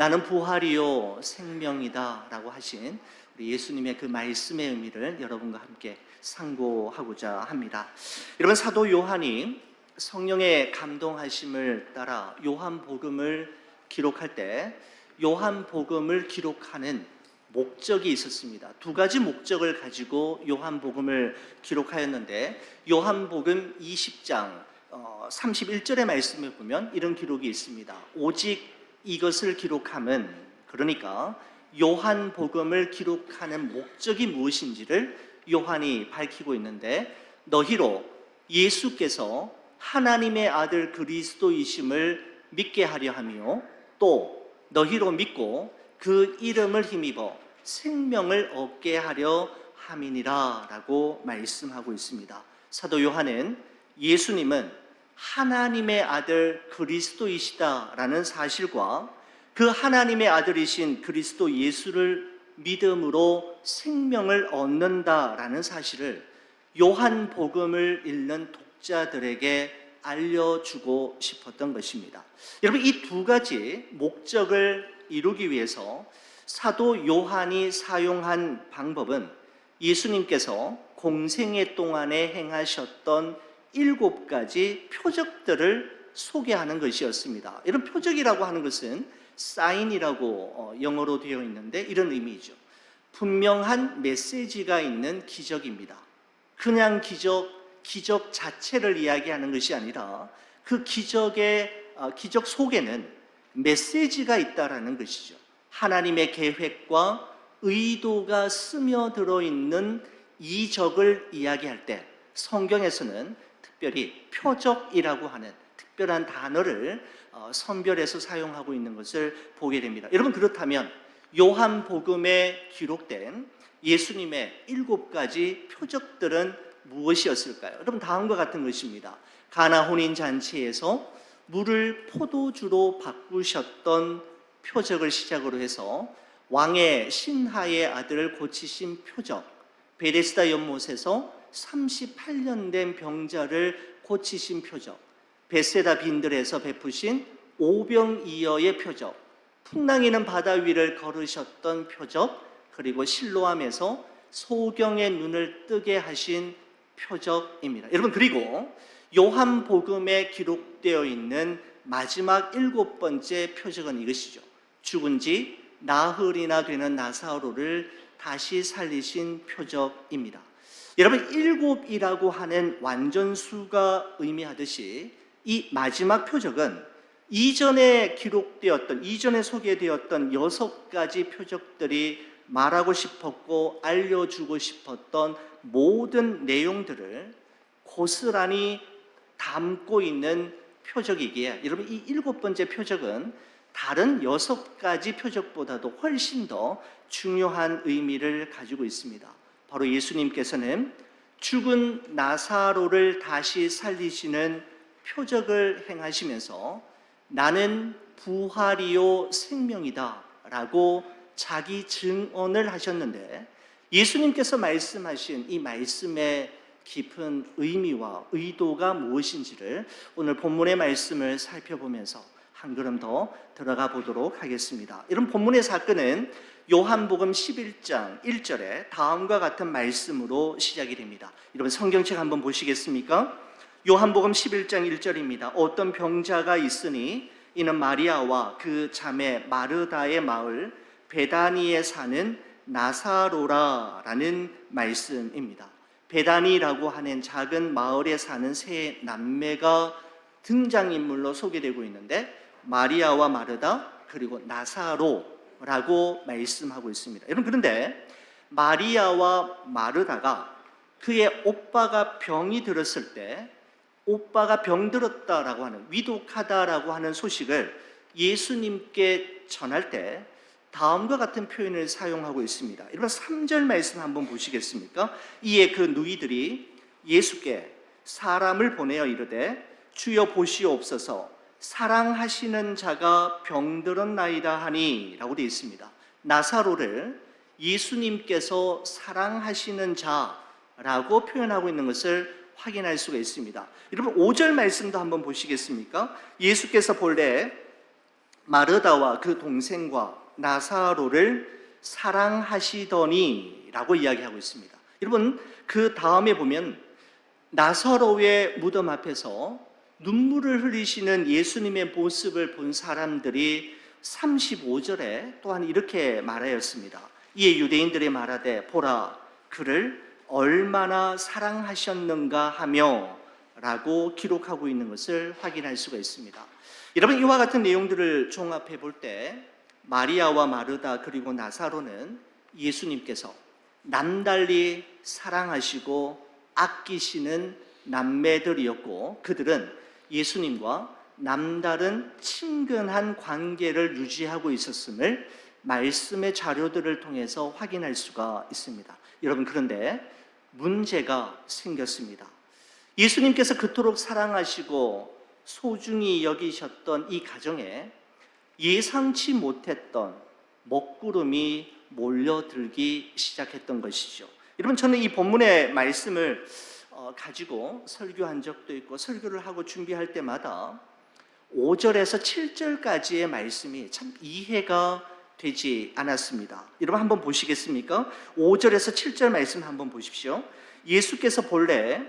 나는 부활이요 생명이다 라고 하신 우리 예수님의 그 말씀의 의미를 여러분과 함께 상고하고자 합니다. 여러분 사도 요한이 성령의 감동하심을 따라 요한복음을 기록할 때 요한복음을 기록하는 목적이 있었습니다. 두 가지 목적을 가지고 요한복음을 기록하였는데 요한복음 20장 31절의 말씀에 보면 이런 기록이 있습니다. 오직 이것을 기록함은 그러니까 요한복음을 기록하는 목적이 무엇인지를 요한이 밝히고 있는데 너희로 예수께서 하나님의 아들 그리스도이심을 믿게 하려 하며 또 너희로 믿고 그 이름을 힘입어 생명을 얻게 하려 함이니라라고 말씀하고 있습니다. 사도 요한은 예수님은 하나님의 아들 그리스도이시다라는 사실과 그 하나님의 아들이신 그리스도 예수를 믿음으로 생명을 얻는다라는 사실을 요한복음을 읽는 독자들에게 알려주고 싶었던 것입니다. 여러분, 이 두 가지 목적을 이루기 위해서 사도 요한이 사용한 방법은 예수님께서 공생애 동안에 행하셨던 일곱 가지 표적들을 소개하는 것이었습니다. 이런 표적이라고 하는 것은 사인이라고 어, 영어로 되어 있는데 이런 의미죠. 분명한 메시지가 있는 기적입니다. 그냥 기적, 기적 자체를 이야기하는 것이 아니라 그 기적의 어, 기적 속에는 메시지가 있다라는 것이죠. 하나님의 계획과 의도가 스며들어 있는 이적을 이야기할 때 성경에서는 특별히 표적이라고 하는 특별한 단어를 어, 선별해서 사용하고 있는 것을 보게 됩니다. 여러분 그렇다면 요한복음에 기록된 예수님의 일곱 가지 표적들은 무엇이었을까요? 여러분 다음과 같은 것입니다. 가나 혼인 잔치에서 물을 포도주로 바꾸셨던 표적을 시작으로 해서 왕의 신하의 아들을 고치신 표적, 베데스다 연못에서 38년 된 병자를 고치신 표적, 베세다 빈들에서 베푸신 오병이어의 표적, 풍랑이는 바다 위를 걸으셨던 표적, 그리고 실로암에서 소경의 눈을 뜨게 하신 표적입니다. 여러분 그리고 요한복음에 기록되어 있는 마지막 일곱 번째 표적은 이것이죠. 죽은 지 나흘이나 되는 나사로를 다시 살리신 표적입니다. 여러분 일곱이라고 하는 완전수가 의미하듯이 이 마지막 표적은 이전에 기록되었던 이전에 소개되었던 여섯 가지 표적들이 말하고 싶었고 알려주고 싶었던 모든 내용들을 고스란히 담고 있는 표적이기에 여러분 이 일곱 번째 표적은 다른 여섯 가지 표적보다도 훨씬 더 중요한 의미를 가지고 있습니다. 바로 예수님께서는 죽은 나사로를 다시 살리시는 표적을 행하시면서 나는 부활이요 생명이다 라고 자기 증언을 하셨는데 예수님께서 말씀하신 이 말씀의 깊은 의미와 의도가 무엇인지를 오늘 본문의 말씀을 살펴보면서 한 걸음 더 들어가 보도록 하겠습니다. 이런 본문의 사건은 요한복음 11장 1절에 다음과 같은 말씀으로 시작이 됩니다. 여러분 성경책 한번 보시겠습니까? 요한복음 11장 1절입니다. 어떤 병자가 있으니 이는 마리아와 그 자매 마르다의 마을 베다니에 사는 나사로라라는 말씀입니다. 베다니라고 하는 작은 마을에 사는 세 남매가 등장인물로 소개되고 있는데 마리아와 마르다 그리고 나사로라고 말씀하고 있습니다. 여러분 그런데 마리아와 마르다가 그의 오빠가 병이 들었을 때 오빠가 병들었다라고 하는 위독하다라고 하는 소식을 예수님께 전할 때 다음과 같은 표현을 사용하고 있습니다. 여러분 3절 말씀 한번 보시겠습니까? 이에 그 누이들이 예수께 사람을 보내어 이르되 주여 보시옵소서 사랑하시는 자가 병들었나이다 하니라고 되어 있습니다. 나사로를 예수님께서 사랑하시는 자라고 표현하고 있는 것을 확인할 수가 있습니다. 여러분 5절 말씀도 한번 보시겠습니까? 예수께서 본래 마르다와 그 동생과 나사로를 사랑하시더니라고 이야기하고 있습니다. 여러분 그 다음에 보면 나사로의 무덤 앞에서 눈물을 흘리시는 예수님의 모습을 본 사람들이 35절에 또한 이렇게 말하였습니다. 이에 유대인들이 말하되 보라 그를 얼마나 사랑하셨는가 하며 라고 기록하고 있는 것을 확인할 수가 있습니다. 여러분 이와 같은 내용들을 종합해 볼 때 마리아와 마르다 그리고 나사로는 예수님께서 남달리 사랑하시고 아끼시는 남매들이었고 그들은 예수님과 남다른 친근한 관계를 유지하고 있었음을 말씀의 자료들을 통해서 확인할 수가 있습니다. 여러분 그런데 문제가 생겼습니다. 예수님께서 그토록 사랑하시고 소중히 여기셨던 이 가정에 예상치 못했던 먹구름이 몰려들기 시작했던 것이죠. 여러분 저는 이 본문의 말씀을 어, 가지고 설교한 적도 있고 설교를 하고 준비할 때마다 5절에서 7절까지의 말씀이 참 이해가 되지 않았습니다. 여러분 한번 보시겠습니까? 5절에서 7절 말씀 한번 보십시오. 예수께서 본래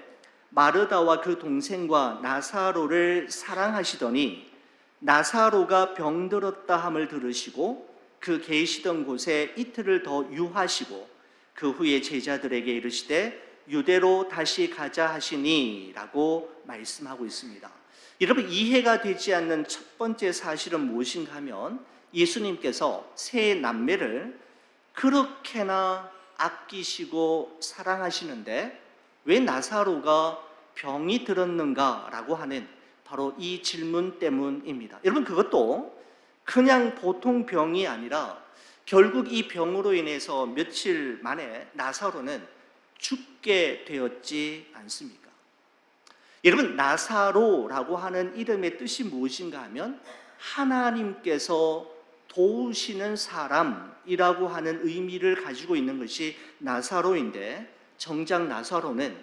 마르다와 그 동생과 나사로를 사랑하시더니 나사로가 병들었다 함을 들으시고 그 계시던 곳에 이틀을 더 유하시고 그 후에 제자들에게 이르시되 유대로 다시 가자 하시니라고 말씀하고 있습니다. 여러분 이해가 되지 않는 첫 번째 사실은 무엇인가 하면 예수님께서 세 남매를 그렇게나 아끼시고 사랑하시는데 왜 나사로가 병이 들었는가라고 하는 바로 이 질문 때문입니다. 여러분 그것도 그냥 보통 병이 아니라 결국 이 병으로 인해서 며칠 만에 나사로는 죽게 되었지 않습니까? 여러분 나사로라고 하는 이름의 뜻이 무엇인가 하면 하나님께서 도우시는 사람이라고 하는 의미를 가지고 있는 것이 나사로인데 정작 나사로는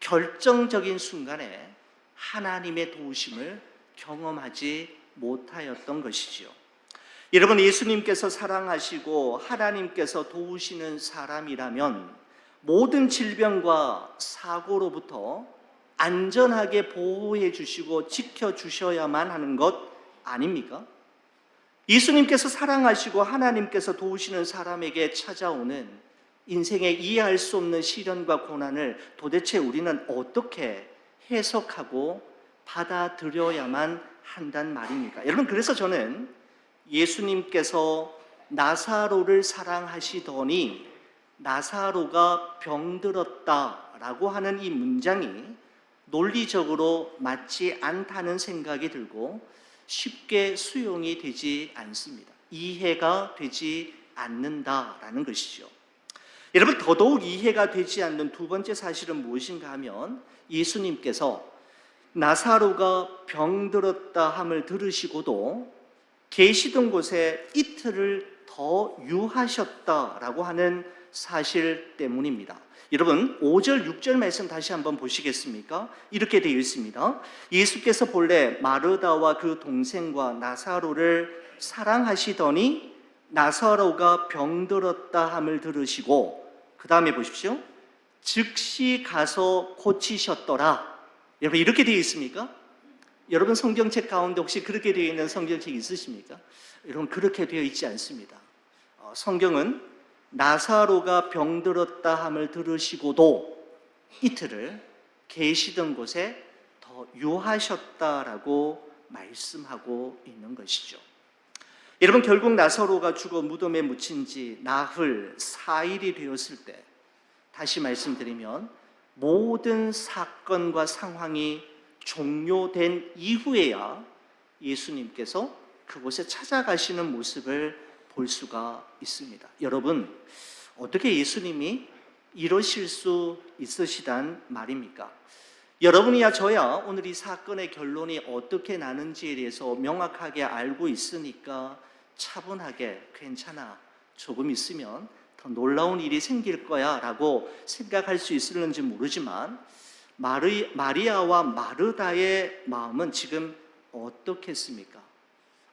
결정적인 순간에 하나님의 도우심을 경험하지 못하였던 것이지요. 여러분 예수님께서 사랑하시고 하나님께서 도우시는 사람이라면 모든 질병과 사고로부터 안전하게 보호해 주시고 지켜 주셔야만 하는 것 아닙니까? 예수님께서 사랑하시고 하나님께서 도우시는 사람에게 찾아오는 인생에 이해할 수 없는 시련과 고난을 도대체 우리는 어떻게 해석하고 받아들여야만 한단 말입니까? 여러분, 그래서 저는 예수님께서 나사로를 사랑하시더니 나사로가 병들었다라고 하는 이 문장이 논리적으로 맞지 않다는 생각이 들고 쉽게 수용이 되지 않습니다. 이해가 되지 않는다라는 것이죠. 여러분 더더욱 이해가 되지 않는 두 번째 사실은 무엇인가 하면 예수님께서 나사로가 병들었다 함을 들으시고도 계시던 곳에 이틀을 더 유하셨다라고 하는 사실 때문입니다. 여러분 5절 6절 말씀 다시 한번 보시겠습니까? 이렇게 되어 있습니다. 예수께서 본래 마르다와 그 동생과 나사로를 사랑하시더니 나사로가 병들었다 함을 들으시고 그 다음에 보십시오. 즉시 가서 고치셨더라. 여러분 이렇게 되어 있습니까? 여러분 성경책 가운데 혹시 그렇게 되어 있는 성경책 있으십니까? 여러분 그렇게 되어 있지 않습니다. 어, 성경은 나사로가 병들었다 함을 들으시고도 이틀을 계시던 곳에 더 유하셨다라고 말씀하고 있는 것이죠. 여러분 결국 나사로가 죽어 무덤에 묻힌 지 나흘 4일이 되었을 때 다시 말씀드리면 모든 사건과 상황이 종료된 이후에야 예수님께서 그곳에 찾아가시는 모습을 볼 수가 있습니다. 여러분, 어떻게 예수님이 이러실 수 있으시단 말입니까? 여러분이야 저야 오늘 이 사건의 결론이 어떻게 나는지에 대해서 명확하게 알고 있으니까 차분하게 괜찮아 조금 있으면 더 놀라운 일이 생길 거야 라고 생각할 수 있을는지 모르지만 마리, 마리아와 마르다의 마음은 지금 어떻겠습니까?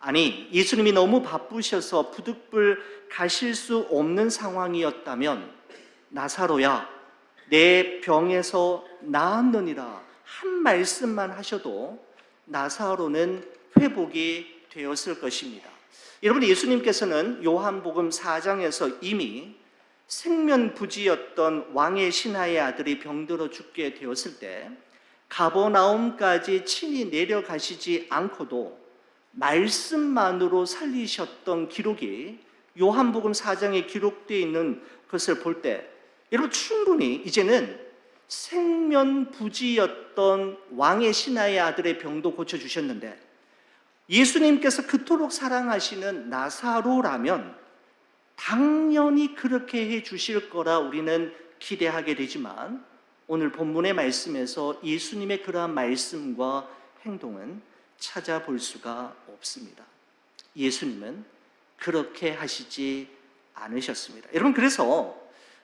아니, 예수님이 너무 바쁘셔서 부득불 가실 수 없는 상황이었다면 나사로야 내 병에서 나았느니라 한 말씀만 하셔도 나사로는 회복이 되었을 것입니다. 여러분 예수님께서는 요한복음 4장에서 이미 생면부지였던 왕의 신하의 아들이 병들어 죽게 되었을 때 가버나움까지 친히 내려가시지 않고도 말씀만으로 살리셨던 기록이 요한복음 4장에 기록되어 있는 것을 볼 때 여러분 충분히 이제는 생면부지였던 왕의 신하의 아들의 병도 고쳐 주셨는데 예수님께서 그토록 사랑하시는 나사로라면 당연히 그렇게 해 주실 거라 우리는 기대하게 되지만 오늘 본문의 말씀에서 예수님의 그러한 말씀과 행동은 찾아볼 수가 없습니다. 예수님은 그렇게 하시지 않으셨습니다. 여러분 그래서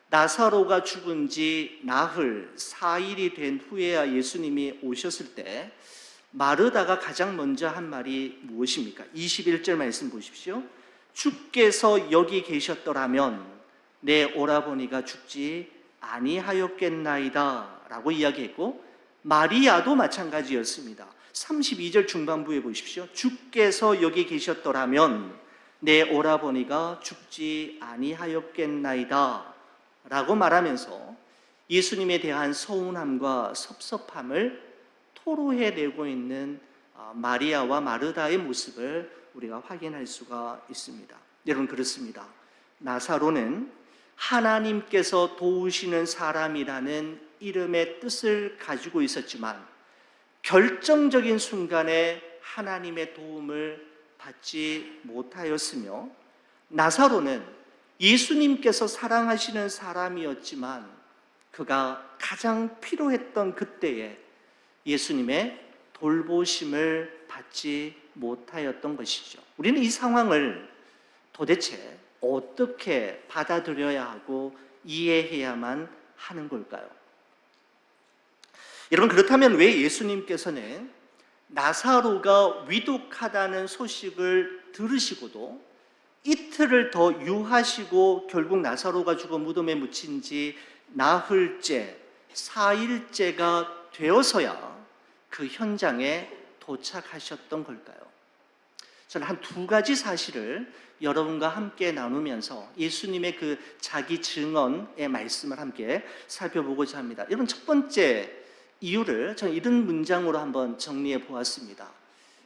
나사로가 죽은 지 나흘 4일이 된 후에야 예수님이 오셨을 때 마르다가 가장 먼저 한 말이 무엇입니까? 21절 말씀 보십시오. 주께서 여기 계셨더라면 내 오라버니가 죽지 아니하였겠나이다 라고 이야기했고 마리아도 마찬가지였습니다. 32절 중반부에 보십시오. 주께서 여기 계셨더라면 내 오라버니가 죽지 아니하였겠나이다 라고 말하면서 예수님에 대한 서운함과 섭섭함을 토로해내고 있는 아, 마리아와 마르다의 모습을 우리가 확인할 수가 있습니다. 여러분 그렇습니다. 나사로는 하나님께서 도우시는 사람이라는 이름의 뜻을 가지고 있었지만 결정적인 순간에 하나님의 도움을 받지 못하였으며 나사로는 예수님께서 사랑하시는 사람이었지만 그가 가장 필요했던 그때에 예수님의 돌보심을 받지 못하였던 것이죠. 우리는 이 상황을 도대체 어떻게 받아들여야 하고 이해해야만 하는 걸까요? 여러분 그렇다면 왜 예수님께서는 나사로가 위독하다는 소식을 들으시고도 이틀을 더 유하시고 결국 나사로가 죽어 무덤에 묻힌 지 나흘째, 사일째가 되어서야 그 현장에 도착하셨던 걸까요? 저는 한 두 가지 사실을 여러분과 함께 나누면서 예수님의 그 자기 증언의 말씀을 함께 살펴보고자 합니다. 여러분 첫 번째 이유를 저는 이런 문장으로 한번 정리해 보았습니다.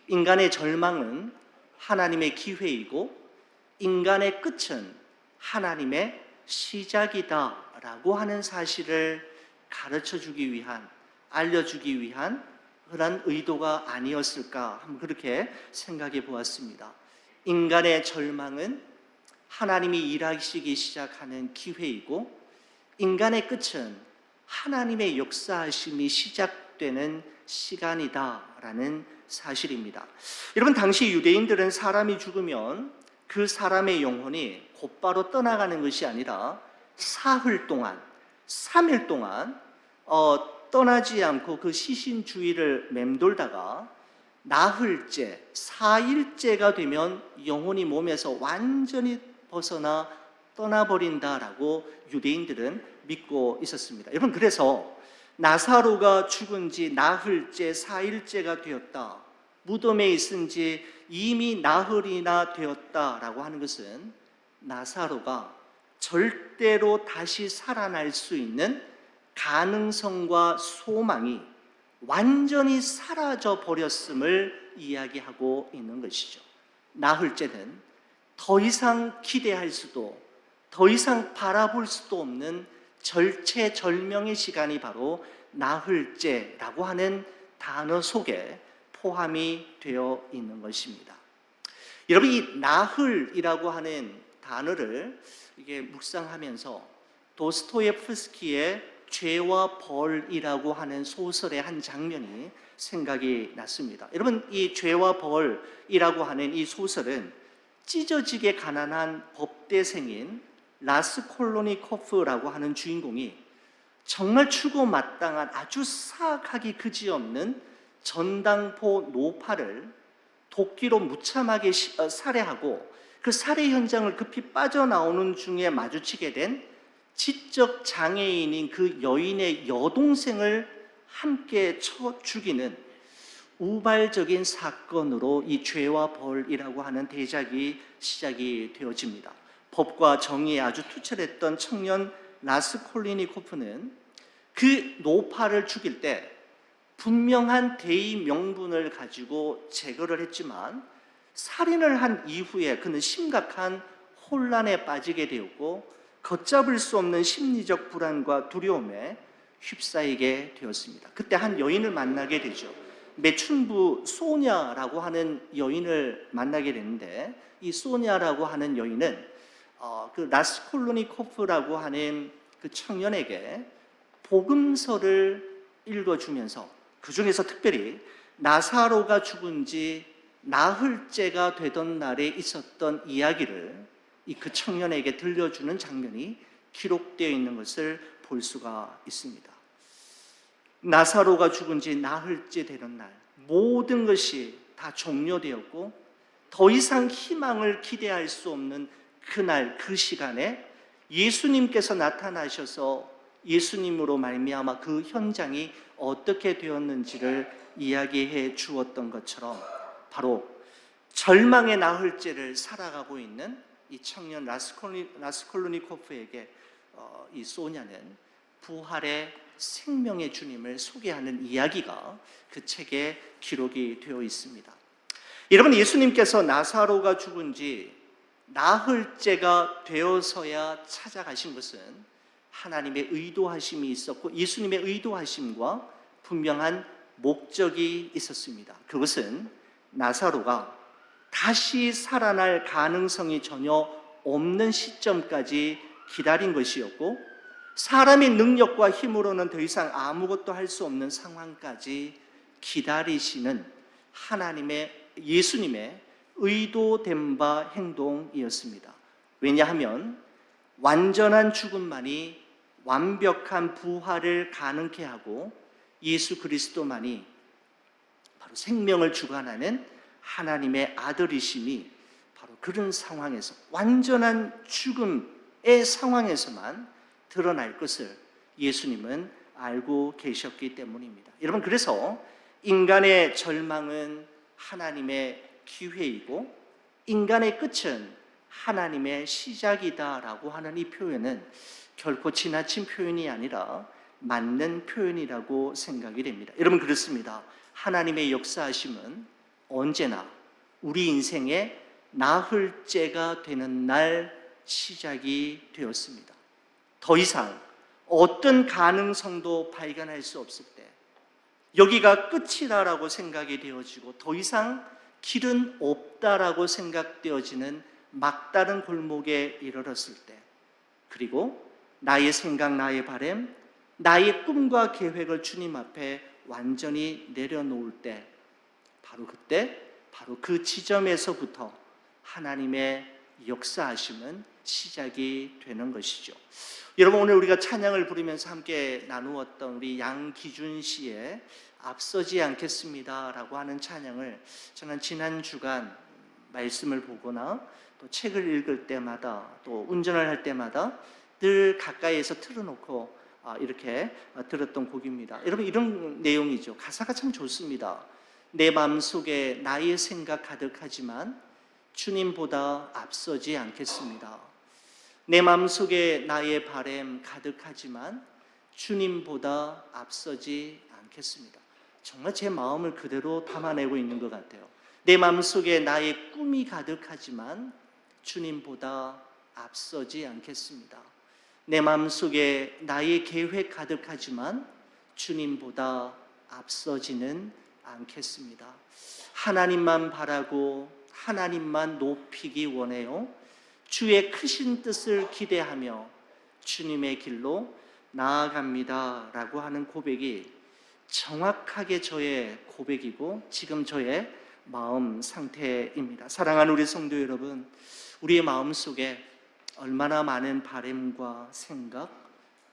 인간의 절망은 하나님의 기회이고 인간의 끝은 하나님의 시작이다라고 하는 사실을 가르쳐 주기 위한 알려주기 위한 그런 의도가 아니었을까 한번 그렇게 생각해 보았습니다. 인간의 절망은 하나님이 일하시기 시작하는 기회이고 인간의 끝은 하나님의 역사하심이 시작되는 시간이다라는 사실입니다. 여러분 당시 유대인들은 사람이 죽으면 그 사람의 영혼이 곧바로 떠나가는 것이 아니라 사흘 동안, 3일 동안 어, 떠나지 않고 그 시신 주위를 맴돌다가 나흘째, 사일째가 되면 영혼이 몸에서 완전히 벗어나 떠나버린다라고 유대인들은 믿고 있었습니다. 여러분, 그래서 나사로가 죽은 지 나흘째, 사일째가 되었다. 무덤에 있은 지 이미 나흘이나 되었다라고 하는 것은 나사로가 절대로 다시 살아날 수 있는 가능성과 소망이 완전히 사라져 버렸음을 이야기하고 있는 것이죠. 나흘째는 더 이상 기대할 수도 더 이상 바라볼 수도 없는 절체절명의 시간이 바로 나흘째라고 하는 단어 속에 포함이 되어 있는 것입니다. 여러분 이 나흘이라고 하는 단어를 이게 묵상하면서 도스토예프스키의 죄와 벌이라고 하는 소설의 한 장면이 생각이 났습니다. 여러분, 이 죄와 벌이라고 하는 이 소설은 찢어지게 가난한 법대생인 라스 콜로니코프라고 하는 주인공이 정말 추고 마땅한 아주 사악하기 그지없는 전당포 노파를 도끼로 무참하게 시- 어, 살해하고 그 살해 현장을 급히 빠져나오는 중에 마주치게 된 지적 장애인인 그 여인의 여동생을 함께 쳐 죽이는 우발적인 사건으로 이 죄와 벌이라고 하는 대작이 시작이 되어집니다. 법과 정의에 아주 투철했던 청년 라스 콜리니코프는 그 노파를 죽일 때 분명한 대의 명분을 가지고 제거를 했지만 살인을 한 이후에 그는 심각한 혼란에 빠지게 되었고 걷잡을 수 없는 심리적 불안과 두려움에 휩싸이게 되었습니다. 그때 한 여인을 만나게 되죠. 매춘부 소냐라고 하는 여인을 만나게 되는데 이 소냐라고 하는 여인은 어, 그 라스콜로니코프라고 하는 그 청년에게 복음서를 읽어주면서 그 중에서 특별히 나사로가 죽은 지 나흘째가 되던 날에 있었던 이야기를 이 그 청년에게 들려주는 장면이 기록되어 있는 것을 볼 수가 있습니다. 나사로가 죽은 지 나흘째 되는 날 모든 것이 다 종료되었고 더 이상 희망을 기대할 수 없는 그날 그 시간에 예수님께서 나타나셔서 예수님으로 말미암아 그 현장이 어떻게 되었는지를 이야기해 주었던 것처럼 바로 절망의 나흘째를 살아가고 있는 이 청년 라스콜니, 라스콜로니코프에게 어, 이 소냐는 부활의 생명의 주님을 소개하는 이야기가 그 책에 기록이 되어 있습니다. 여러분 예수님께서 나사로가 죽은 지 나흘째가 되어서야 찾아가신 것은 하나님의 의도하심이 있었고 예수님의 의도하심과 분명한 목적이 있었습니다. 그것은 나사로가 다시 살아날 가능성이 전혀 없는 시점까지 기다린 것이었고 사람의 능력과 힘으로는 더 이상 아무것도 할 수 없는 상황까지 기다리시는 하나님의 예수님의 의도된 바 행동이었습니다. 왜냐하면 완전한 죽음만이 완벽한 부활을 가능케 하고 예수 그리스도만이 바로 생명을 주관하는 하나님의 아들이심이 바로 그런 상황에서 완전한 죽음의 상황에서만 드러날 것을 예수님은 알고 계셨기 때문입니다. 여러분 그래서 인간의 절망은 하나님의 기회이고 인간의 끝은 하나님의 시작이다라고 하는 이 표현은 결코 지나친 표현이 아니라 맞는 표현이라고 생각이 됩니다. 여러분 그렇습니다. 하나님의 역사하심은 언제나 우리 인생의 나흘째가 되는 날 시작이 되었습니다. 더 이상 어떤 가능성도 발견할 수 없을 때 여기가 끝이다라고 생각이 되어지고 더 이상 길은 없다라고 생각되어지는 막다른 골목에 이르렀을 때 그리고 나의 생각, 나의 바램, 나의 꿈과 계획을 주님 앞에 완전히 내려놓을 때 바로 그때 바로 그 지점에서부터 하나님의 역사하심은 시작이 되는 것이죠. 여러분 오늘 우리가 찬양을 부르면서 함께 나누었던 우리 양기준 씨의 앞서지 않겠습니다 라고 하는 찬양을 저는 지난 주간 말씀을 보거나 또 책을 읽을 때마다 또 운전을 할 때마다 늘 가까이에서 틀어놓고 아, 이렇게 들었던 곡입니다. 여러분 이런 내용이죠. 가사가 참 좋습니다. 내 마음속에 나의 생각 가득하지만 주님보다 앞서지 않겠습니다. 내 마음속에 나의 바램 가득하지만 주님보다 앞서지 않겠습니다. 정말 제 마음을 그대로 담아내고 있는 것 같아요. 내 마음 속에 나의 꿈이 가득하지만 주님보다 앞서지 않겠습니다. 내 마음 속에 나의 계획 가득하지만 주님보다 앞서지는 않겠습니다. 하나님만 바라고 하나님만 높이기 원해요. 주의 크신 뜻을 기대하며 주님의 길로 나아갑니다. 라고 하는 고백이 정확하게 저의 고백이고 지금 저의 마음 상태입니다. 사랑하는 우리 성도 여러분, 우리의 마음 속에 얼마나 많은 바램과 생각,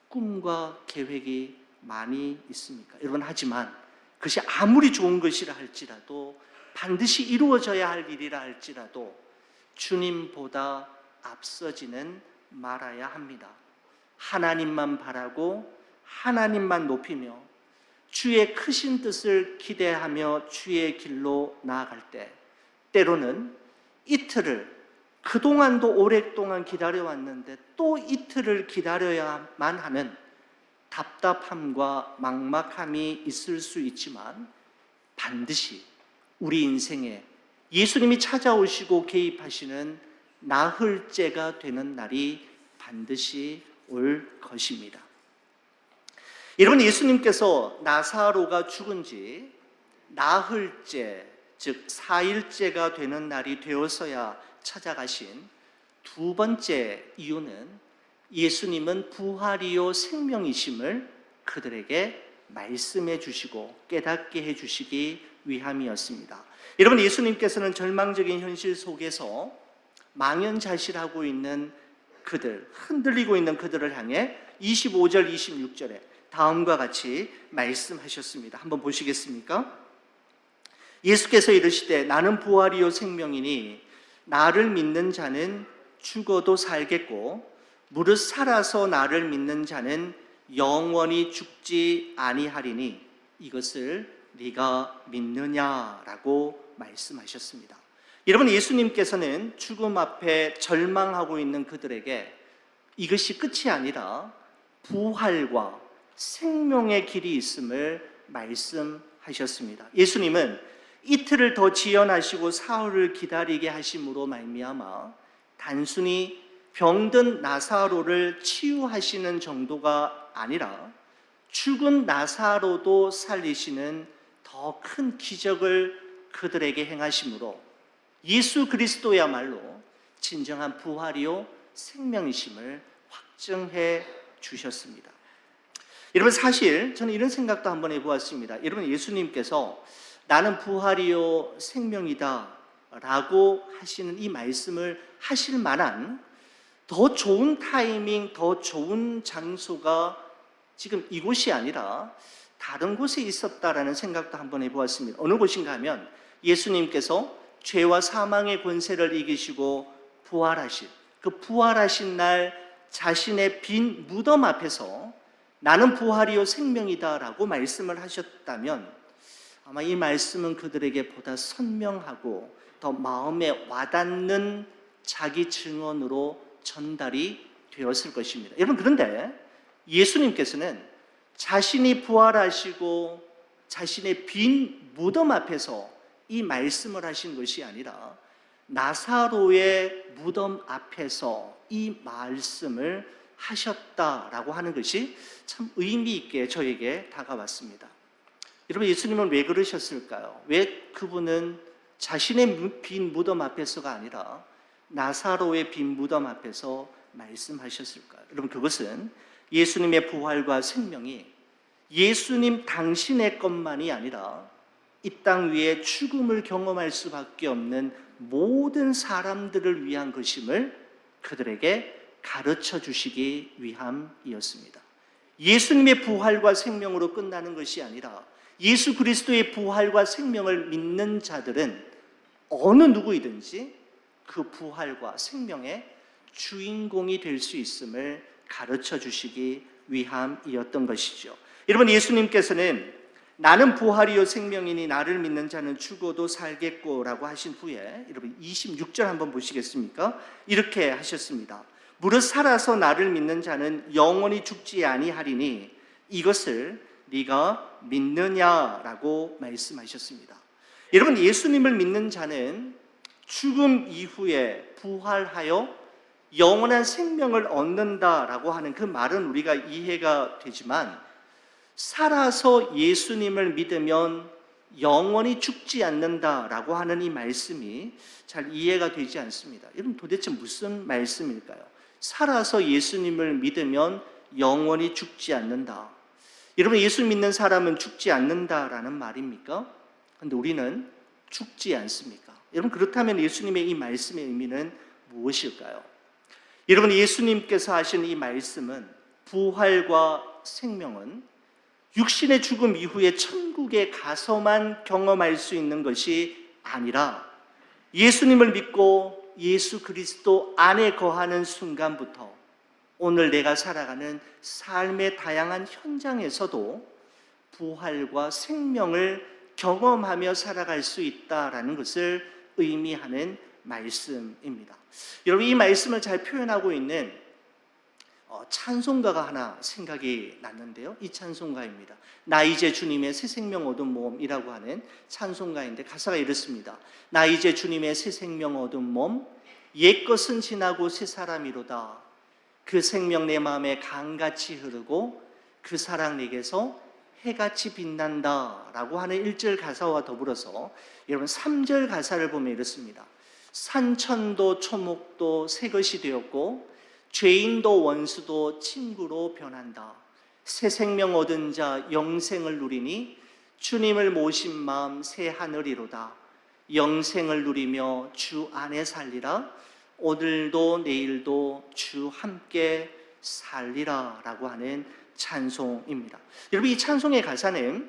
꿈과 계획이 많이 있습니까? 여러분, 하지만 그것이 아무리 좋은 것이라 할지라도 반드시 이루어져야 할 일이라 할지라도 주님보다 앞서지는 말아야 합니다. 하나님만 바라고 하나님만 높이며 주의 크신 뜻을 기대하며 주의 길로 나아갈 때 때로는 이틀을 그동안도 오랫동안 기다려왔는데 또 이틀을 기다려야만 하는 답답함과 막막함이 있을 수 있지만 반드시 우리 인생에 예수님이 찾아오시고 개입하시는 나흘째가 되는 날이 반드시 올 것입니다. 여러분 예수님께서 나사로가 죽은 지 나흘째 즉 4일째가 되는 날이 되어서야 찾아가신 두 번째 이유는 예수님은 부활이요 생명이심을 그들에게 말씀해 주시고 깨닫게 해 주시기 위함이었습니다. 여러분 예수님께서는 절망적인 현실 속에서 망연자실하고 있는 그들, 흔들리고 있는 그들을 향해 25절, 26절에 다음과 같이 말씀하셨습니다. 한번 보시겠습니까? 예수께서 이르시되 나는 부활이요 생명이니 나를 믿는 자는 죽어도 살겠고 무릇 살아서 나를 믿는 자는 영원히 죽지 아니하리니 이것을 네가 믿느냐라고 말씀하셨습니다. 여러분 예수님께서는 죽음 앞에 절망하고 있는 그들에게 이것이 끝이 아니라 부활과 생명의 길이 있음을 말씀하셨습니다. 예수님은 이틀을 더 지연하시고 사흘을 기다리게 하심으로 말미암아 단순히 병든 나사로를 치유하시는 정도가 아니라 죽은 나사로도 살리시는 더 큰 기적을 그들에게 행하심으로 예수 그리스도야말로 진정한 부활이요 생명이심을 확증해 주셨습니다. 여러분 사실 저는 이런 생각도 한번 해보았습니다. 여러분 예수님께서 나는 부활이요 생명이다라고 하시는 이 말씀을 하실 만한 더 좋은 타이밍, 더 좋은 장소가 지금 이곳이 아니라 다른 곳에 있었다라는 생각도 한번 해보았습니다. 어느 곳인가 하면 예수님께서 죄와 사망의 권세를 이기시고 부활하신 그 부활하신 날 자신의 빈 무덤 앞에서 나는 부활이요 생명이다라고 말씀을 하셨다면 아마 이 말씀은 그들에게 보다 선명하고 더 마음에 와닿는 자기 증언으로 전달이 되었을 것입니다. 여러분 그런데 예수님께서는 자신이 부활하시고 자신의 빈 무덤 앞에서 이 말씀을 하신 것이 아니라 나사로의 무덤 앞에서 이 말씀을 하셨다라고 하는 것이 참 의미 있게 저에게 다가왔습니다. 여러분 예수님은 왜 그러셨을까요? 왜 그분은 자신의 빈 무덤 앞에서가 아니라 나사로의 빈 무덤 앞에서 말씀하셨을까요? 여러분 그것은 예수님의 부활과 생명이 예수님 당신의 것만이 아니라 이 땅 위에 죽음을 경험할 수밖에 없는 모든 사람들을 위한 것임을 그들에게 가르쳐 주시기 위함이었습니다. 예수님의 부활과 생명으로 끝나는 것이 아니라 예수 그리스도의 부활과 생명을 믿는 자들은 어느 누구이든지 그 부활과 생명의 주인공이 될 수 있음을 가르쳐 주시기 위함이었던 것이죠. 여러분 예수님께서는 나는 부활이요 생명이니 나를 믿는 자는 죽어도 살겠고라고 하신 후에 여러분 26절 한번 보시겠습니까? 이렇게 하셨습니다. 무릇 살아서 나를 믿는 자는 영원히 죽지 아니하리니 이것을 네가 믿느냐라고 말씀하셨습니다. 여러분 예수님을 믿는 자는 죽음 이후에 부활하여 영원한 생명을 얻는다라고 하는 그 말은 우리가 이해가 되지만 살아서 예수님을 믿으면 영원히 죽지 않는다라고 하는 이 말씀이 잘 이해가 되지 않습니다. 여러분 도대체 무슨 말씀일까요? 살아서 예수님을 믿으면 영원히 죽지 않는다. 여러분 예수 믿는 사람은 죽지 않는다라는 말입니까? 근데 우리는 죽지 않습니까? 여러분 그렇다면 예수님의 이 말씀의 의미는 무엇일까요? 여러분 예수님께서 하신 이 말씀은 부활과 생명은 육신의 죽음 이후에 천국에 가서만 경험할 수 있는 것이 아니라 예수님을 믿고 예수 그리스도 안에 거하는 순간부터 오늘 내가 살아가는 삶의 다양한 현장에서도 부활과 생명을 경험하며 살아갈 수 있다라는 것을 의미하는 말씀입니다. 여러분 이 말씀을 잘 표현하고 있는 어, 찬송가가 하나 생각이 났는데요. 이 찬송가입니다. 나 이제 주님의 새 생명 얻은 몸이라고 하는 찬송가인데 가사가 이렇습니다. 나 이제 주님의 새 생명 얻은 몸, 옛 것은 지나고 새 사람이로다. 그 생명 내 마음에 강같이 흐르고 그 사랑 내게서 해같이 빛난다 라고 하는 1절 가사와 더불어서 여러분 3절 가사를 보면 이렇습니다. 산천도 초목도 새 것이 되었고 죄인도 원수도 친구로 변한다. 새 생명 얻은 자 영생을 누리니 주님을 모신 마음 새 하늘이로다. 영생을 누리며 주 안에 살리라. 오늘도 내일도 주 함께 살리라라고 하는 찬송입니다. 여러분 이 찬송의 가사는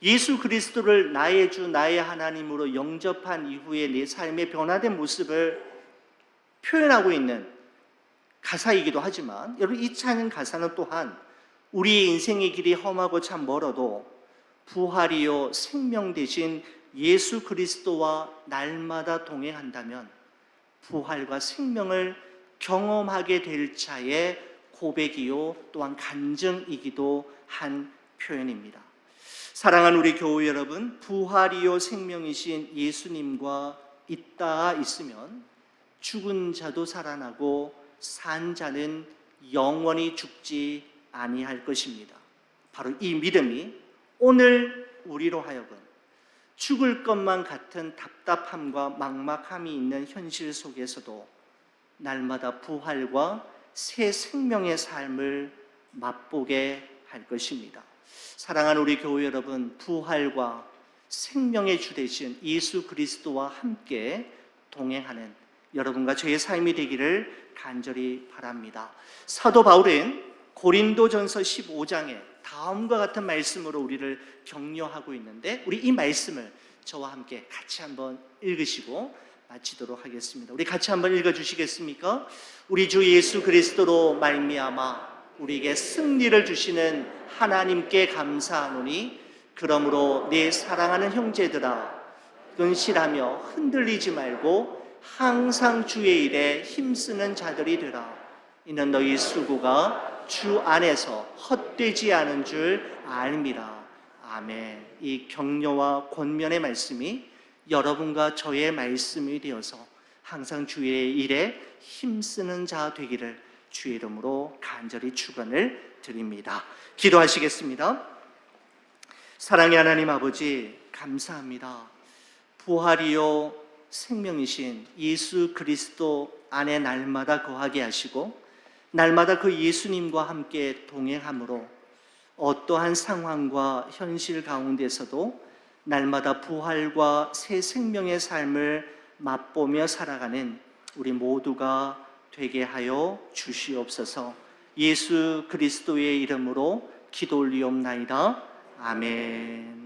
예수 그리스도를 나의 주 나의 하나님으로 영접한 이후에 내 삶의 변화된 모습을 표현하고 있는 가사이기도 하지만 여러분 이 찬양 가사는 또한 우리의 인생의 길이 험하고 참 멀어도 부활이요 생명 대신 예수 그리스도와 날마다 동행한다면 부활과 생명을 경험하게 될 자의 고백이요 또한 간증이기도 한 표현입니다. 사랑하는 우리 교우 여러분, 부활이요 생명이신 예수님과 있다 있으면 죽은 자도 살아나고 산 자는 영원히 죽지 아니할 것입니다. 바로 이 믿음이 오늘 우리로 하여금 죽을 것만 같은 답답함과 막막함이 있는 현실 속에서도 날마다 부활과 새 생명의 삶을 맛보게 할 것입니다. 사랑하는 우리 교회 여러분, 부활과 생명의 주 되신 예수 그리스도와 함께 동행하는 여러분과 저의 삶이 되기를 간절히 바랍니다. 사도 바울은 고린도전서 15장에 다음과 같은 말씀으로 우리를 격려하고 있는데 우리 이 말씀을 저와 함께 같이 한번 읽으시고 마치도록 하겠습니다. 우리 같이 한번 읽어 주시겠습니까? 우리 주 예수 그리스도로 말미암아 우리에게 승리를 주시는 하나님께 감사하노니 그러므로 내 사랑하는 형제들아 근실하며 흔들리지 말고 항상 주의 일에 힘쓰는 자들이 되라. 이는 너희 수고가 주 안에서 헛되지 않은 줄 알미라. 아멘. 이 격려와 권면의 말씀이 여러분과 저의 말씀이 되어서 항상 주의 일에 힘쓰는 자 되기를 주의 이름으로 간절히 축원을 드립니다. 기도하시겠습니다. 사랑의 하나님 아버지 감사합니다. 부활이요 생명이신 예수 그리스도 안에 날마다 거하게 하시고 날마다 그 예수님과 함께 동행함으로 어떠한 상황과 현실 가운데서도 날마다 부활과 새 생명의 삶을 맛보며 살아가는 우리 모두가 되게 하여 주시옵소서. 예수 그리스도의 이름으로 기도 올리옵나이다. 아멘.